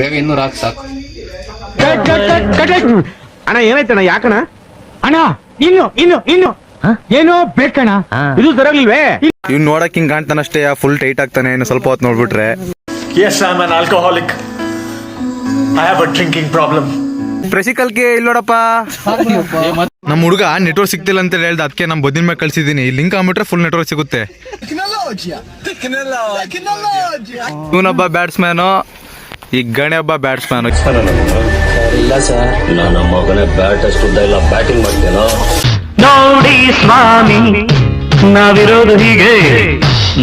ಬೇಗ ಇನ್ನೂರು ಹಾಕಿ ಸಾಕು. ಅಣ್ಣ ಏನಾಯ್ತಣ್ಣ ಯಾಕಣ ಅಣ್ಣ ಇನ್ನು ಇನ್ನು ಇನ್ನು. ಏನು ಬೇಕಣ್ಣ. ಇದು ಸರಿಯಾಗ್ಲಿಲ್ವೇ ಇವ್ ನೋಡಕ್ ಹಿಂಗ್ ಕಾಣ್ತಾನಷ್ಟೇ ಫುಲ್ ಟೈಟ್ ಆಗ್ತಾನೆ ಇನ್ನು ಸ್ವಲ್ಪ ಹೊತ್ತು ನೋಡ್ಬಿಟ್ರೆ. Yes, I alcoholic. I have a drinking problem. ಪ್ರೆಸಿಕಲ್ಗೆ ಇಲ್ಲೋಡಪ್ಪ ನಮ್ಮ ಹುಡುಗ ನೆಟ್ವರ್ಕ್ ಸಿಗ್ತಿಲ್ಲ ಅಂತ ಹೇಳ್ದ ಅದಕ್ಕೆ ನಮ್ ಬದಿನ ಮೇಲೆ ಕಳ್ಸಿದೀನಿ. ಲಿಂಕ್ ಆಗ್ಬಿಟ್ರೆ ಫುಲ್ ನೆಟ್ವರ್ಕ್ ಸಿಗುತ್ತೆ. ಇವನೊಬ್ಬ ಬ್ಯಾಟ್ಸ್ಮ್ಯಾನು ಈ ಗಣೆ ಒಬ್ಬ ಬ್ಯಾಟ್ಸ್ಮನ್ ಇಲ್ಲ ಸರ್. ನನ್ನ ಮಗನೇ ಬ್ಯಾಟ್ ಅಷ್ಟು ಉದ್ದ ಇಲ್ಲ ಬ್ಯಾಟಿಂಗ್ ಮಾಡ್ತೇನೋ ನೋಡಿ ಸ್ವಾಮಿ ನಾವಿರೋದು ಹೀಗೆ.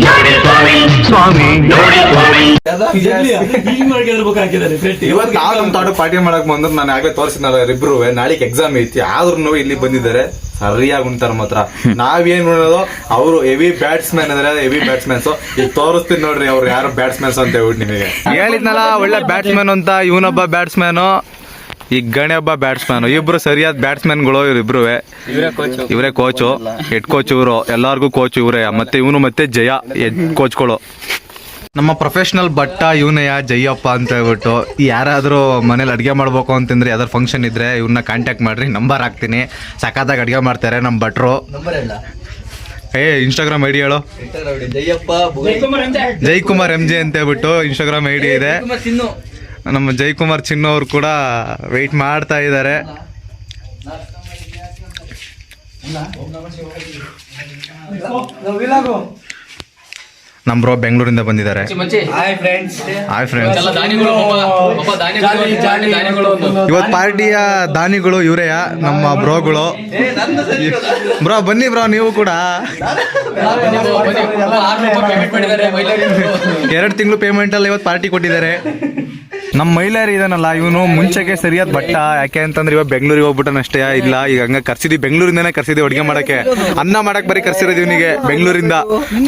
ನೋಡಿ ಸ್ವಾಮಿ ಸ್ವಾಮಿ ನೋಡಿ ಸ್ವಾಮಿ. ಇವತ್ತು ನಾವು ನಮ್ಮ ತಾಡು ಪಾರ್ಟಿ ಮಾಡಕ್ ಬಂದ್ರೆ ನಾನು ಆಗ್ಲೇ ತೋರಿಸಿದ್ನಲ್ಲ ಇಬ್ರು ನಾಳೆಗೆ ಎಕ್ಸಾಮ್ ಐತಿ ಆದ್ರೂ ಇಲ್ಲಿ ಬಂದಿದ್ದಾರೆ. ಸರಿಯಾಗಿ ಉಂಟಾರ ಮಾತ್ರ. ನಾವೇನ್ ನೋಡೋದು? ಅವರು ಹೆವಿ ಬ್ಯಾಟ್ಸ್ಮನ್ ಅಂದ್ರೆ ಹೆವಿ ಬ್ಯಾಟ್ಸ್ಮನ್ಸ್ ಈಗ ತೋರಿಸ್ತೀನಿ ನೋಡ್ರಿ ಅವ್ರು ಯಾರು ಬ್ಯಾಟ್ಸ್ಮನ್ಸ್ ಅಂತ ಹೇಳ್ಬಿಟ್ಟು ನಿಮಗೆ. ಹೇಳಿದ್ನಲ್ಲ ಒಳ್ಳೆ ಬ್ಯಾಟ್ಸ್ಮನ್ ಅಂತ ಇವನೊಬ್ಬ ಬ್ಯಾಟ್ಸ್ಮನ್ ಈ ಗಣಿ ಒಬ್ಬ ಬ್ಯಾಟ್ಸ್ಮನ್ ಇಬ್ರು ಸರಿಯಾದ ಬ್ಯಾಟ್ಸ್ಮನ್ಗಳು ಇವ್ರಿಬ್ರು ಇವರೇ ಕೋಚು ಹೆಡ್ ಕೋಚ್ ಇವರು. ಎಲ್ಲಾರ್ಗು ಕೋಚ್ ಇವರೇ. ಮತ್ತೆ ಇವನು ಮತ್ತೆ ಜಯ ಹೆಡ್ ಕೋಚ್ಗಳು ನಮ್ಮ ಪ್ರೊಫೆಷನಲ್ ಭಟ್ಟ ಇವನಯ್ಯ ಜಯ್ಯಪ್ಪ ಅಂತ ಹೇಳ್ಬಿಟ್ಟು ಯಾರಾದರೂ ಮನೇಲಿ ಅಡುಗೆ ಮಾಡ್ಬೇಕು ಅಂತಂದ್ರೆ ಯಾವ್ದಾದ್ರು ಫಂಕ್ಷನ್ ಇದ್ರೆ ಇವನ್ನ ಕಾಂಟ್ಯಾಕ್ಟ್ ಮಾಡ್ರಿ ನಂಬರ್ ಹಾಕ್ತೀನಿ ಸಖತ್ತಾಗಿ ಅಡುಗೆ ಮಾಡ್ತಾರೆ ನಮ್ಮ ಭಟ್ರು ಏ ಇನ್ಸ್ಟಾಗ್ರಾಮ್ ಐಡಿ ಹೇಳು ಜೈಕುಮಾರ್ ಎಂ ಜೆ ಅಂತ ಹೇಳ್ಬಿಟ್ಟು ಇನ್ಸ್ಟಾಗ್ರಾಮ್ ಐಡಿ ಇದೆ ನಮ್ಮ ಜೈಕುಮಾರ್ ಚಿನ್ನು ಅವರು ಕೂಡ ವೆಯ್ಟ್ ಮಾಡ್ತಾ ಇದ್ದಾರೆ ನಮ್ಮ ಬ್ರೋ ಬೆಂಗಳೂರಿಂದ ಬಂದಿದ್ದಾರೆ. ಮಚ್ಚಿ ಹಾಯ್ ಫ್ರೆಂಡ್ಸ್ ಇವತ್ತು ಪಾರ್ಟಿಯ ದಾನಿಗಳು ಇವರೇ ನಮ್ಮ ಬ್ರೋಗಳು ಬ್ರೋ ಬನ್ನಿ ಬ್ರೋ ನೀವು ಕೂಡ. ಎರಡು ತಿಂಗಳು ಪೇಮೆಂಟ್ ಅಲ್ಲಿ ಇವತ್ತು ಪಾರ್ಟಿ ಕೊಟ್ಟಿದ್ದಾರೆ. ನಮ್ಮ ಮಹಿಳೆಯರು ಇದಾನಲ್ಲ ಇವನು ಮುಂಚೆಗೆ ಸರಿಯಾದ ಬಟ್ಟ ಯಾಕೆ ಅಂತಂದ್ರೆ ಇವಾಗ ಬೆಂಗಳೂರಿಗೆ ಹೋಗ್ಬಿಟ್ಟನಷ್ಟೇ ಇಲ್ಲ ಈಗ ಹಂಗ ಕರ್ಸಿದ್ವಿ ಬೆಂಗಳೂರಿಂದನೇ ಕರ್ಸಿದ್ವಿ ಅಡುಗೆ ಮಾಡಕ್ಕೆ. ಅನ್ನ ಮಾಡಕ್ ಬರೀ ಕರ್ಸಿರೋದು ಇವನಿಗೆ ಬೆಂಗಳೂರಿಂದ.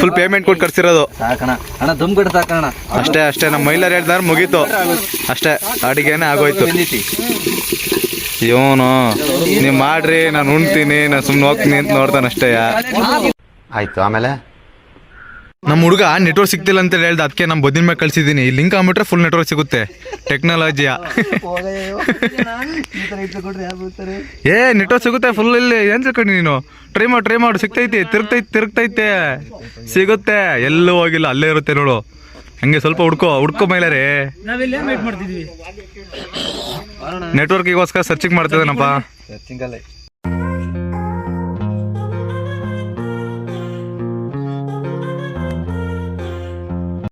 ಫುಲ್ ಪೇಮೆಂಟ್ ಕೊಟ್ಟು ಕರ್ಸಿರೋದು. ಅಷ್ಟೇ ಅಷ್ಟೇ ನಮ್ಮ ಮಹಿಳೆಯರು ಹೇಳ್ದಾರ ಮುಗೀತು. ಅಷ್ಟೇ ಅಡಿಗೆನೆ ಆಗೋಯ್ತು. ಇವನು ನೀವು ಮಾಡ್ರಿ ನಾನು ಉಣ್ತೀನಿ ನಾನು ಸುಮ್ಮನೆ ಹೋಗ್ತೀನಿ ಅಂತ ನೋಡ್ತಾನಷ್ಟೇ. ಆಯ್ತು ಆಮೇಲೆ? ನಮ್ಮ ಹುಡುಗ ನೆಟ್ವರ್ಕ್ ಸಿಗ್ತಿಲ್ಲ ಅಂತ ಹೇಳ್ದ ಅದಕ್ಕೆ ನಮ್ಮ ಬದಿನ ಮೇಲೆ ಕಳ್ಸಿದೀನಿ. ಲಿಂಕ್ ಆಗ್ಬಿಟ್ರೆ ಫುಲ್ ನೆಟ್ವರ್ಕ್ ಸಿಗುತ್ತೆ. ಟೆಕ್ನಾಲಜಿಯ ಏ ನೆಟ್ವರ್ಕ್ ಸಿಗುತ್ತೆ ಫುಲ್ ಇಲ್ಲಿ. ಏನ್ ತಿಳ್ಕೊಂಡಿ ನೀನು? ಟ್ರೈ ಮಾಡು ಟ್ರೈ ಮಾಡು. ಸಿಗ್ತೈತಿ ತಿರುಗ್ತೈತಿ ತಿರುಗ್ತೈತೆ. ಸಿಗುತ್ತೆ. ಎಲ್ಲೂ ಹೋಗಿಲ್ಲ ಅಲ್ಲೇ ಇರುತ್ತೆ ನೋಡು. ಹಂಗೆ ಸ್ವಲ್ಪ ಹುಡ್ಕೋ ಹುಡ್ಕೋ ಮೇಲೆ ನೆಟ್ವರ್ಕ್ ನೆಟ್ವರ್ಕಿಗೋಸ್ಕರ ಸರ್ಚಿಂಗ್ ಮಾಡ್ತಿದ್ದಾನಪ್ಪ